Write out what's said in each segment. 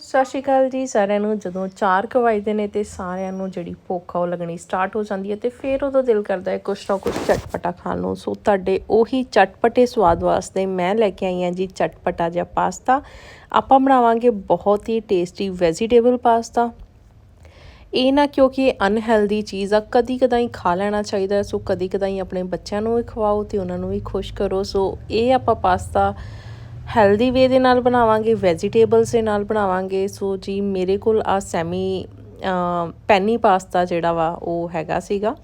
ਸਤਿ ਸ਼੍ਰੀ ਅਕਾਲ ਜੀ, ਸਾਰਿਆਂ ਨੂੰ। ਜਦੋਂ 4 ਕੁ ਵੱਜਦੇ ਨੇ ਤੇ ਸਾਰਿਆਂ ਨੂੰ ਜਿਹੜੀ ਭੁੱਖ ਆ ਉਹ ਲੱਗਣੀ ਸਟਾਰਟ ਹੋ ਜਾਂਦੀ ਹੈ ਤੇ ਫਿਰ ਉਦੋਂ ਦਿਲ ਕਰਦਾ ਹੈ ਕੁਛ ਨਾ ਕੁਛ ਚਟਪਟਾ ਖਾਣ ਨੂੰ। ਸੋ ਤੁਹਾਡੇ ਉਹੀ ਚਟਪਟੇ ਸਵਾਦ ਵਾਸਤੇ ਮੈਂ ਲੈ ਕੇ ਆਈ ਹਾਂ ਜੀ ਚਟਪਟਾ ਜਿਹਾ ਪਾਸਤਾ। ਆਪਾਂ ਬਣਾਵਾਂਗੇ ਬਹੁਤ ਹੀ ਟੇਸਟੀ ਵੈਜੀਟੇਬਲ ਪਾਸਤਾ। ਇਹ ਨਾ ਕਿਉਂਕਿ ਅਨਹੈਲਦੀ ਚੀਜ਼ ਆ, ਕਦੀ ਕਦਾਈ ਖਾ ਲੈਣਾ ਚਾਹੀਦਾ ਸੋ ਕਦੀ ਕਦਾਈ ਆਪਣੇ ਬੱਚਿਆਂ ਨੂੰ ਵੀ ਖਵਾਓ ਤੇ ਉਹਨਾਂ ਨੂੰ ਵੀ ਖੁਸ਼ ਕਰੋ। ਸੋ ਇਹ ਆਪਾਂ ਪਾਸਤਾ ਹੈਲਦੀ ਵੇ ਦੇ ਨਾਲ ਬਣਾਵਾਂਗੇ ਵੈਜੀਟੇਬਲਸ ਦੇ ਨਾਲ ਬਣਾਵਾਂਗੇ। ਸੋ ਜੀ, ਮੇਰੇ ਕੋਲ ਆ ਸੈਮੀ ਪੈਨੀ ਪਾਸਤਾ ਜਿਹੜਾ ਵਾ, ਉਹ ਹੈਗਾ ਸੀਗਾ।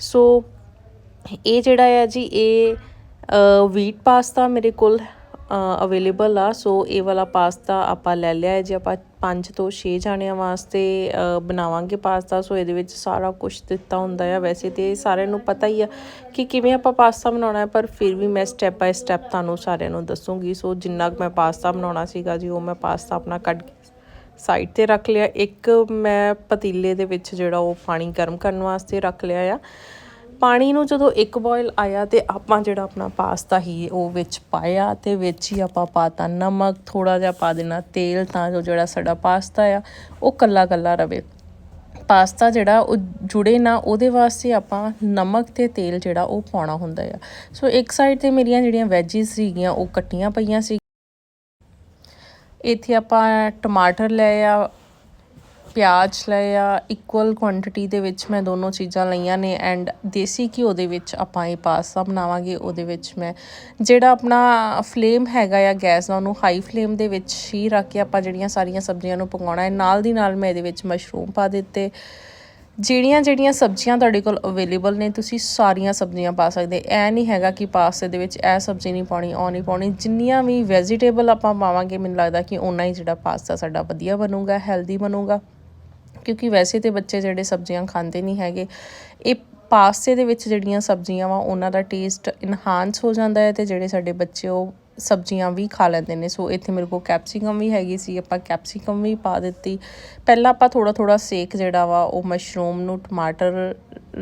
ਸੋ ਇਹ ਜਿਹੜਾ ਹੈ ਜੀ, ਇਹ ਵੀਟ ਪਾਸਤਾ ਮੇਰੇ ਕੋਲ ਅਵੇਲੇਬਲ ਆ। ਸੋ ਇਹ ਵਾਲਾ ਪਾਸਤਾ ਆਪਾਂ ਲੈ ਲਿਆ ਹੈ ਜੇ ਆਪਾਂ 5 ਤੋਂ 6 ਜਾਣਿਆਂ ਵਾਸਤੇ ਬਣਾਵਾਂਗੇ ਪਾਸਤਾ ਸੋ ਇਹਦੇ ਵਿੱਚ ਸਾਰਾ ਕੁਝ ਦਿੱਤਾ ਹੁੰਦਾ ਆ। ਵੈਸੇ ਤੇ ਸਾਰਿਆਂ ਨੂੰ ਪਤਾ ਹੀ ਆ ਕਿ ਕਿਵੇਂ ਆਪਾਂ ਪਾਸਤਾ ਬਣਾਉਣਾ ਹੈ, ਪਰ ਫਿਰ ਵੀ ਮੈਂ ਸਟੈਪ ਬਾਈ ਸਟੈਪ ਤੁਹਾਨੂੰ ਸਾਰਿਆਂ ਨੂੰ ਦੱਸੂਗੀ। ਸੋ ਜਿੰਨਾ ਕੁ ਮੈਂ ਪਾਸਤਾ ਬਣਾਉਣਾ ਸੀਗਾ ਜੀ, ਉਹ ਮੈਂ ਪਾਸਤਾ ਆਪਣਾ ਕੱਢ ਕੇ ਸਾਈਡ ਤੇ ਰੱਖ ਲਿਆ। ਇੱਕ ਮੈਂ ਪਤੀਲੇ ਦੇ ਵਿੱਚ ਜਿਹੜਾ ਉਹ ਪਾਣੀ ਗਰਮ ਕਰਨ ਵਾਸਤੇ ਰੱਖ ਲਿਆ ਆ। ਪਾਣੀ ਨੂੰ ਜਦੋਂ ਇੱਕ ਬੋਇਲ ਆਇਆ ਤੇ ਆਪਾਂ ਜਿਹੜਾ ਆਪਣਾ ਪਾਸਤਾ ਹੀ ਉਹ ਵਿੱਚ ਪਾਇਆ ਤੇ ਵਿੱਚ ਹੀ ਆਪਾਂ ਪਾਤਾ ਨਮਕ ਥੋੜਾ ਜਿਹਾ ਪਾ ਦੇਣਾ ਤੇਲ ਤਾਂ ਜੋ ਜਿਹੜਾ ਸਾਡਾ ਪਾਸਤਾ ਆ, ਉਹ ਕੱਲਾ ਕੱਲਾ ਰਵੇ। ਪਾਸਤਾ ਜਿਹੜਾ ਉਹ ਜੁੜੇ ਨਾ ਉਹਦੇ ਵਾਸਤੇ ਆਪਾਂ ਨਮਕ ਤੇ ਤੇਲ ਜਿਹੜਾ ਉਹ ਪਾਉਣਾ ਹੁੰਦਾ ਆ। ਸੋ ਇੱਕ ਸਾਈਡ ਤੇ ਮੇਰੀਆਂ ਜਿਹੜੀਆਂ ਵੈਜੀਸ ਸੀਗੀਆਂ, ਉਹ ਕੱਟੀਆਂ ਪਈਆਂ ਸੀ। ਇੱਥੇ ਆਪਾਂ ਟਮਾਟਰ ਲਏ ਆ ਪਿਆਜ਼ ਲਏ ਆ ਇਕੁਅਲ ਕੁਆਂਟੀਟੀ ਦੇ ਵਿੱਚ ਮੈਂ ਦੋਨੋਂ ਚੀਜ਼ਾਂ ਲਈਆਂ ਨੇ ਐਂਡ ਦੇਸੀ ਘਿਓ ਦੇ ਵਿੱਚ ਆਪਾਂ ਇਹ ਪਾਸਤਾ ਬਣਾਵਾਂਗੇ, ਉਹਦੇ ਵਿੱਚ ਮੈਂ ਜਿਹੜਾ ਆਪਣਾ ਫਲੇਮ ਹੈਗਾ ਆ ਗੈਸ ਦਾ, ਉਹਨੂੰ ਹਾਈ ਫਲੇਮ ਦੇ ਵਿੱਚ ਹੀ ਰੱਖ ਕੇ ਆਪਾਂ ਜਿਹੜੀਆਂ ਸਾਰੀਆਂ ਸਬਜ਼ੀਆਂ ਨੂੰ ਪਕਾਉਣਾ ਹੈ, ਨਾਲ ਦੀ ਨਾਲ ਮੈਂ ਇਹਦੇ ਵਿੱਚ ਮਸ਼ਰੂਮ ਪਾ ਦਿੱਤੇ। ਜਿਹੜੀਆਂ ਜਿਹੜੀਆਂ ਸਬਜ਼ੀਆਂ ਤੁਹਾਡੇ ਕੋਲ ਅਵੇਲੇਬਲ ਨੇ, ਤੁਸੀਂ ਸਾਰੀਆਂ ਸਬਜ਼ੀਆਂ ਪਾ ਸਕਦੇ ਐ ਨਹੀਂ ਹੈਗਾ ਕਿ ਪਾਸਤੇ ਦੇ ਵਿੱਚ ਇਹ ਸਬਜ਼ੀ ਨਹੀਂ ਪਾਉਣੀ, ਉਹ ਨਹੀਂ ਪਾਉਣੀ, ਜਿੰਨੀਆਂ ਵੀ ਵੈਜੀਟੇਬਲ ਆਪਾਂ ਪਾਵਾਂਗੇ, ਮੈਨੂੰ ਲੱਗਦਾ ਕਿ ਓਨਾ ਹੀ ਜਿਹੜਾ ਪਾਸਤਾ ਸਾਡਾ ਵਧੀਆ ਬਣੂਗਾ ਹੈਲਦੀ ਬਣੂਗਾ। ਕਿਉਂਕਿ ਵੈਸੇ ਤੇ ਬੱਚੇ ਜਿਹੜੇ ਸਬਜ਼ੀਆਂ ਖਾਂਦੇ ਨਹੀਂ ਹੈਗੇ, ਇਹ ਪਾਸਤੇ ਦੇ ਵਿੱਚ ਜਿਹੜੀਆਂ ਸਬਜ਼ੀਆਂ ਵਾ, ਉਹਨਾਂ ਦਾ ਟੇਸਟ ਇਨਹਾਂਸ ਹੋ ਜਾਂਦਾ ਹੈ ਤੇ ਜਿਹੜੇ ਸਾਡੇ ਬੱਚੇ ਉਹ ਸਬਜ਼ੀਆਂ ਵੀ ਖਾ ਲੈਂਦੇ ਨੇ। ਸੋ ਇੱਥੇ ਮੇਰੇ ਕੋਲ ਕੈਪਸਿਕਮ ਵੀ ਹੈਗੀ ਸੀ, ਆਪਾਂ ਕੈਪਸਿਕਮ ਵੀ ਪਾ ਦਿੱਤੀ। ਪਹਿਲਾਂ ਆਪਾਂ ਥੋੜਾ ਥੋੜਾ ਸੇਕ ਜਿਹੜਾ ਵਾ, ਉਹ ਮਸ਼ਰੂਮ ਨੂੰ ਟਮਾਟਰ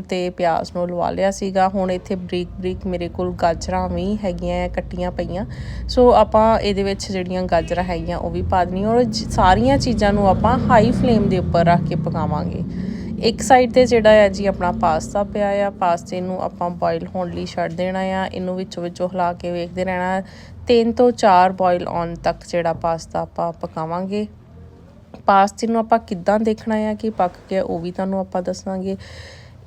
ਤੇ ਪਿਆਜ਼ ਨੂੰ ਲਵਾ ਲਿਆ ਸੀਗਾ। ਹੁਣ ਇੱਥੇ ਬਰੀਕ ਬਰੀਕ ਮੇਰੇ ਕੋਲ ਗਾਜਰਾਂ ਵੀ ਹੈਗੀਆਂ ਆ ਕੱਟੀਆਂ ਪਈਆਂ। ਸੋ ਆਪਾਂ ਇਹਦੇ ਵਿੱਚ ਜਿਹੜੀਆਂ ਗਾਜਰਾਂ ਹੈਗੀਆਂ ਉਹ ਵੀ ਪਾ ਦੇਣੀਆਂ ਔਰ ਸਾਰੀਆਂ ਚੀਜ਼ਾਂ ਨੂੰ ਆਪਾਂ ਹਾਈ ਫਲੇਮ ਦੇ ਉੱਪਰ ਰੱਖ ਕੇ ਪਕਾਵਾਂਗੇ। ਇੱਕ ਸਾਈਡ ਤੇ ਜਿਹੜਾ ਹੈ ਜੀ ਆਪਣਾ ਪਾਸਤਾ ਪਿਆ ਆ, ਪਾਸਤੇ ਨੂੰ ਆਪਾਂ ਬੋਇਲ ਹੋਣ ਲਈ ਛੱਡ ਦੇਣਾ ਆ। ਇਹਨੂੰ ਵਿੱਚੋਂ ਵਿੱਚੋਂ ਹਿਲਾ ਕੇ ਵੇਖਦੇ ਰਹਿਣਾ। ਤਿੰਨ ਤੋਂ ਚਾਰ ਬੋਇਲ ਆਉਣ ਤੱਕ ਜਿਹੜਾ ਪਾਸਤਾ ਆਪਾਂ ਪਕਾਵਾਂਗੇ। ਪਾਸਤੇ ਨੂੰ ਆਪਾਂ ਕਿੱਦਾਂ ਦੇਖਣਾ ਆ, ਕਿ ਪੱਕ ਗਿਆ ਉਹ ਵੀ ਤੁਹਾਨੂੰ ਆਪਾਂ ਦੱਸਾਂਗੇ।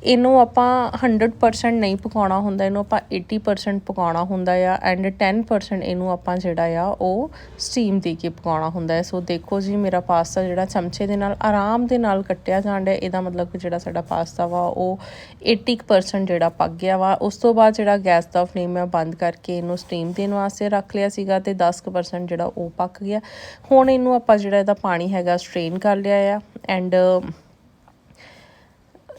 ਇਹਨੂੰ ਆਪਾਂ 100% ਨਹੀਂ ਪਕਾਉਣਾ ਹੁੰਦਾ, ਇਹਨੂੰ ਆਪਾਂ 80% ਪਕਾਉਣਾ ਹੁੰਦਾ ਆ ਐਂਡ 10% ਇਹਨੂੰ ਆਪਾਂ ਜਿਹੜਾ ਆ ਉਹ ਸਟੀਮ ਦੇ ਕੇ ਪਕਾਉਣਾ ਹੁੰਦਾ ਹੈ। ਸੋ ਦੇਖੋ ਜੀ, ਮੇਰਾ ਪਾਸਤਾ ਜਿਹੜਾ ਚਮਚੇ ਦੇ ਨਾਲ ਆਰਾਮ ਦੇ ਨਾਲ ਕੱਟਿਆ ਜਾਂਦਾ ਹੈ ਇਹਦਾ ਮਤਲਬ ਕਿ ਜਿਹੜਾ ਸਾਡਾ ਪਾਸਤਾ ਵਾ ਉਹ 80% ਜਿਹੜਾ ਪੱਕ ਗਿਆ ਵਾ। ਉਸ ਤੋਂ ਬਾਅਦ ਜਿਹੜਾ ਗੈਸ ਦਾ ਫਲੇਮ ਮੈਂ ਬੰਦ ਕਰਕੇ ਇਹਨੂੰ ਸਟੀਮ ਦੇਣ ਵਾਸਤੇ ਰੱਖ ਲਿਆ ਸੀਗਾ ਤੇ 10% ਜਿਹੜਾ ਉਹ ਪੱਕ ਗਿਆ। ਹੁਣ ਇਹਨੂੰ ਆਪਾਂ ਜਿਹੜਾ ਇਹਦਾ ਪਾਣੀ ਹੈਗਾ ਸਟ੍ਰੇਨ ਕਰ ਲਿਆ ਆ ਐਂਡ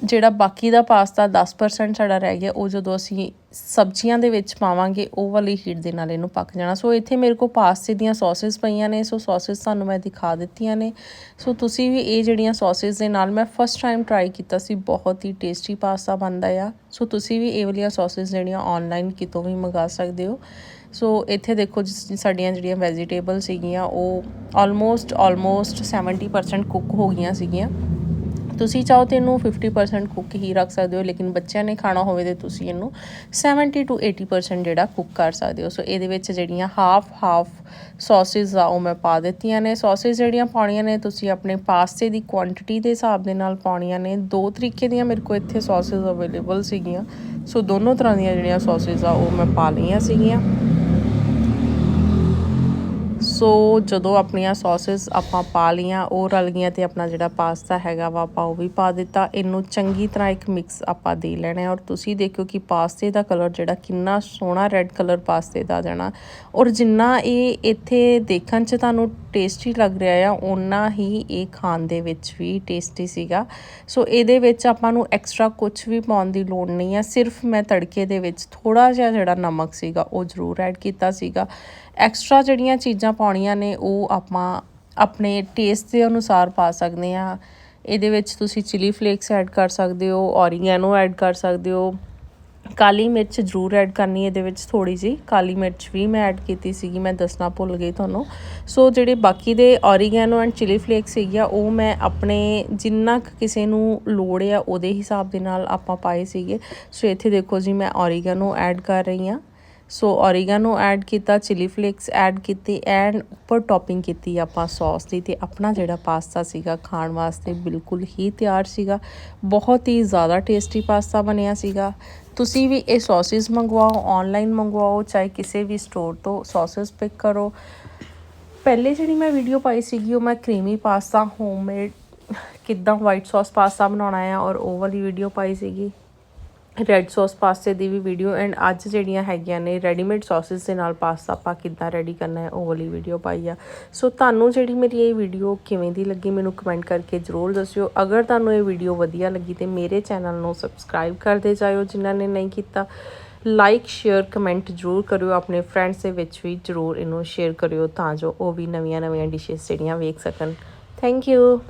ਜਿਹੜਾ ਬਾਕੀ ਦਾ ਪਾਸਤਾ 10% ਸਾਡਾ ਰਹਿ ਗਿਆ, ਉਹ ਜਦੋਂ ਅਸੀਂ ਸਬਜ਼ੀਆਂ ਦੇ ਵਿੱਚ ਪਾਵਾਂਗੇ, ਉਹ ਵਾਲੀ ਹੀਟ ਦੇ ਨਾਲ ਇਹਨੂੰ ਪੱਕ ਜਾਣਾ। ਸੋ ਇੱਥੇ ਮੇਰੇ ਕੋਲ ਪਾਸਤੇ ਦੀਆਂ ਸੌਸਸ ਪਈਆਂ ਨੇ ਸੋ ਸੌਸਸ ਤੁਹਾਨੂੰ ਮੈਂ ਦਿਖਾ ਦਿੱਤੀਆਂ ਨੇ। ਸੋ ਤੁਸੀਂ ਵੀ ਇਹ ਜਿਹੜੀਆਂ ਸੌਸਸ ਦੇ ਨਾਲ, ਮੈਂ ਫਸਟ ਟਾਈਮ ਟਰਾਈ ਕੀਤਾ ਸੀ, ਬਹੁਤ ਹੀ ਟੇਸਟੀ ਪਾਸਤਾ ਬਣਦਾ ਆ। ਸੋ ਤੁਸੀਂ ਵੀ ਇਹ ਵਾਲੀਆਂ ਸੌਸਸ ਜਿਹੜੀਆਂ ਆਨਲਾਈਨ ਕਿਤੋਂ ਵੀ ਮੰਗਾ ਸਕਦੇ ਹੋ। ਸੋ ਇੱਥੇ ਦੇਖੋ, ਜਿਸ- ਸਾਡੀਆਂ ਜਿਹੜੀਆਂ ਵੈਜੀਟੇਬਲ ਸੀਗੀਆਂ, ਉਹ ਆਲਮੋਸਟ ਆਲਮੋਸਟ 70% ਕੁੱਕ ਹੋ ਗਈਆਂ ਸੀਗੀਆਂ। ਤੁਸੀਂ ਚਾਹੋ ਤੇ ਇਹਨੂੰ 50% ਕੁੱਕ ਹੀ ਰੱਖ ਸਕਦੇ ਹੋ, ਲੇਕਿਨ ਬੱਚਿਆਂ ਨੇ ਖਾਣਾ ਹੋਵੇ ਤੇ ਤੁਸੀਂ ਇਹਨੂੰ 70 ਟੂ 80% ਜਿਹੜਾ ਕੁੱਕ ਕਰ ਸਕਦੇ ਹੋ। ਸੋ ਇਹਦੇ ਵਿੱਚ ਜਿਹੜੀਆਂ ਹਾਫ ਹਾਫ ਸੌਸਸ ਆ, ਉਹ ਮੈਂ ਪਾ ਦਿੱਤੀਆਂ ਨੇ। ਸੌਸਸ ਜਿਹੜੀਆਂ ਪਾਉਣੀਆਂ ਨੇ, ਤੁਸੀਂ ਆਪਣੇ ਪਾਸਤੇ ਦੀ ਕੁਆਂਟੀਟੀ ਦੇ ਹਿਸਾਬ ਦੇ ਨਾਲ ਪਾਉਣੀਆਂ ਨੇ। ਦੋ ਤਰੀਕੇ ਦੀਆਂ ਮੇਰੇ ਕੋਲ ਇੱਥੇ ਸੌਸਸ ਅਵੇਲੇਬਲ ਸੀਗੀਆਂ। ਸੋ ਦੋਨੋਂ ਤਰ੍ਹਾਂ ਦੀਆਂ ਜਿਹੜੀਆਂ ਸੌਸਸ ਆ, ਉਹ ਮੈਂ ਪਾ ਲਈਆਂ ਸੀਗੀਆਂ। ਸੋ ਜਦੋਂ ਆਪਣੀਆਂ ਸੌਸਸ ਆਪਾਂ ਪਾ ਲੀਆਂ ਉਹ ਰਲ ਗਈਆਂ ਤੇ ਆਪਣਾ ਜਿਹੜਾ ਪਾਸਤਾ ਹੈਗਾ ਵਾ, ਆਪਾਂ ਉਹ ਵੀ ਪਾ ਦਿੱਤਾ। ਇਹਨੂੰ ਚੰਗੀ ਤਰ੍ਹਾਂ ਇੱਕ ਮਿਕਸ ਆਪਾਂ ਦੇ ਲੈਣਾ ਔਰ ਤੁਸੀਂ ਦੇਖਿਓ ਕਿ ਪਾਸਤੇ ਦਾ ਕਲਰ ਜਿਹੜਾ ਕਿੰਨਾ ਸੋਹਣਾ ਰੈੱਡ ਕਲਰ ਪਾਸਤੇ ਦਾ ਜਾਣਾ। ਔਰ ਜਿੰਨਾ ਇਹ ਇੱਥੇ ਦੇਖਣ 'ਚ ਤੁਹਾਨੂੰ ਟੇਸਟੀ ਲੱਗ ਰਿਹਾ ਆ, ਓਨਾ ਹੀ ਇਹ ਖਾਣ ਦੇ ਵਿੱਚ ਵੀ ਟੇਸਟੀ ਸੀਗਾ। ਸੋ ਇਹਦੇ ਵਿੱਚ ਆਪਾਂ ਨੂੰ ਐਕਸਟਰਾ ਕੁਝ ਵੀ ਪਾਉਣ ਦੀ ਲੋੜ ਨਹੀਂ ਆ। ਸਿਰਫ ਮੈਂ ਤੜਕੇ ਦੇ ਵਿੱਚ ਥੋੜਾ ਜਿਹਾ ਜਿਹੜਾ ਨਮਕ ਸੀਗਾ, ਉਹ ਜ਼ਰੂਰ ਐਡ ਕੀਤਾ ਸੀਗਾ। ਐਕਸਟਰਾ ਜਿਹੜੀਆਂ ਚੀਜ਼ਾਂ ਪਾਉਣੀਆਂ ਨੇ, ਉਹ ਆਪਾਂ ਆਪਣੇ ਟੇਸਟ ਦੇ ਅਨੁਸਾਰ ਪਾ ਸਕਦੇ ਆ ਇਹਦੇ ਵਿੱਚ ਤੁਸੀਂ ਚਿਲੀ ਫਲੇਕਸ ਐਡ ਕਰ ਸਕਦੇ ਹੋ ਔਰੀਗੈਨੋ ਐਡ ਕਰ ਸਕਦੇ ਹੋ। ਕਾਲੀ ਮਿਰਚ ਜ਼ਰੂਰ ਐਡ ਕਰਨੀ ਇਹਦੇ ਵਿੱਚ ਥੋੜੀ ਜੀ ਕਾਲੀ ਮਿਰਚ ਵੀ ਮੈਂ ਐਡ ਕੀਤੀ ਸੀਗੀ, ਮੈਂ ਦੱਸਣਾ ਭੁੱਲ ਗਈ ਤੁਹਾਨੂੰ। ਸੋ ਜਿਹੜੇ ਬਾਕੀ ਦੇ ਔਰੀਗੈਨੋ ਐਂਡ ਚਿਲੀ ਫਲੇਕਸ ਸੀਗੀਆਂ ਉਹ ਮੈਂ ਆਪਣੇ ਜਿੰਨਾ ਕੁ ਕਿਸੇ ਨੂੰ ਲੋੜ ਆ, ਉਹਦੇ ਹਿਸਾਬ ਦੇ ਨਾਲ ਆਪਾਂ ਪਾਏ ਸੀਗੇ। ਸੋ ਇੱਥੇ ਦੇਖੋ ਜੀ, ਮੈਂ ਔਰੀਗੈਨੋ ਐਡ ਕਰ ਰਹੀ ਹਾਂ। ਸੋ ਔਰੀਗੈਨੋ ਐਡ ਕੀਤਾ, ਚਿਲੀ ਫਲੇਕਸ ਐਡ ਕੀਤੀ ਐਂਡ ਉੱਪਰ ਟੌਪਿੰਗ ਕੀਤੀ ਆਪਾਂ ਸੌਸ ਦੀ ਤੇ ਆਪਣਾ ਜਿਹੜਾ ਪਾਸਤਾ ਸੀਗਾ ਖਾਣ ਵਾਸਤੇ ਬਿਲਕੁਲ ਹੀ ਤਿਆਰ ਸੀਗਾ। ਬਹੁਤ ਹੀ ਜ਼ਿਆਦਾ ਟੇਸਟੀ ਪਾਸਤਾ ਬਣਿਆ ਸੀਗਾ। ਤੁਸੀਂ ਵੀ ਇਹ ਸੌਸਸ ਮੰਗਵਾਓ ਆਨਲਾਈਨ ਮੰਗਵਾਓ, ਚਾਹੇ ਕਿਸੇ ਵੀ ਸਟੋਰ ਤੋਂ ਸੌਸਸ ਪਿਕ ਕਰੋ। ਪਹਿਲੇ ਜਿਹੜੀ ਮੈਂ ਵੀਡੀਓ ਪਾਈ ਸੀਗੀ, ਉਹ ਮੈਂ ਕਰੀਮੀ ਪਾਸਤਾ ਹੋਮਮੇਡ ਕਿੱਦਾਂ ਵਾਈਟ ਸੌਸ ਪਾਸਤਾ ਬਣਾਉਣਾ ਹੈ ਔਰ ਉਹ ਵਾਲੀ ਵੀਡੀਓ ਪਾਈ ਸੀਗੀ। ਰੈੱਡ ਸੌਸ ਪਾਸਤੇ ਦੀ ਵੀ ਵੀਡੀਓ ਐਂਡ ਅੱਜ ਜਿਹੜੀਆਂ ਹੈਗੀਆਂ ਨੇ ਰੈਡੀਮੇਡ ਸੌਸਸ ਦੇ ਨਾਲ ਪਾਸਤਾ ਆਪਾਂ ਕਿੱਦਾਂ ਰੈਡੀ ਕਰਨਾ ਹੈ, ਉਹ ਵਾਲੀ ਵੀਡੀਓ ਪਾਈ ਆ। ਸੋ ਤੁਹਾਨੂੰ ਜਿਹੜੀ ਮੇਰੀ ਇਹ ਵੀਡੀਓ ਕਿਵੇਂ ਦੀ ਲੱਗੀ ਮੈਨੂੰ ਕਮੈਂਟ ਕਰਕੇ ਜ਼ਰੂਰ ਦੱਸਿਓ। ਅਗਰ ਤੁਹਾਨੂੰ ਇਹ ਵੀਡੀਓ ਵਧੀਆ ਲੱਗੀ ਤੇ ਮੇਰੇ ਚੈਨਲ ਨੂੰ ਸਬਸਕ੍ਰਾਈਬ ਕਰਦੇ ਜਾਇਓ ਜਿਨ੍ਹਾਂ ਨੇ ਨਹੀਂ ਕੀਤਾ। ਲਾਈਕ ਸ਼ੇਅਰ ਕਮੈਂਟ ਜ਼ਰੂਰ ਕਰਿਓ। ਆਪਣੇ ਫਰੈਂਡਸ ਦੇ ਵਿੱਚ ਵੀ ਜ਼ਰੂਰ ਇਹਨੂੰ ਸ਼ੇਅਰ ਕਰਿਓ ਤਾਂ ਜੋ ਉਹ ਵੀ ਨਵੀਆਂ ਨਵੀਆਂ ਡਿਸ਼ਸ ਜਿਹੜੀਆਂ ਵੇਖ ਸਕਣ। Thank you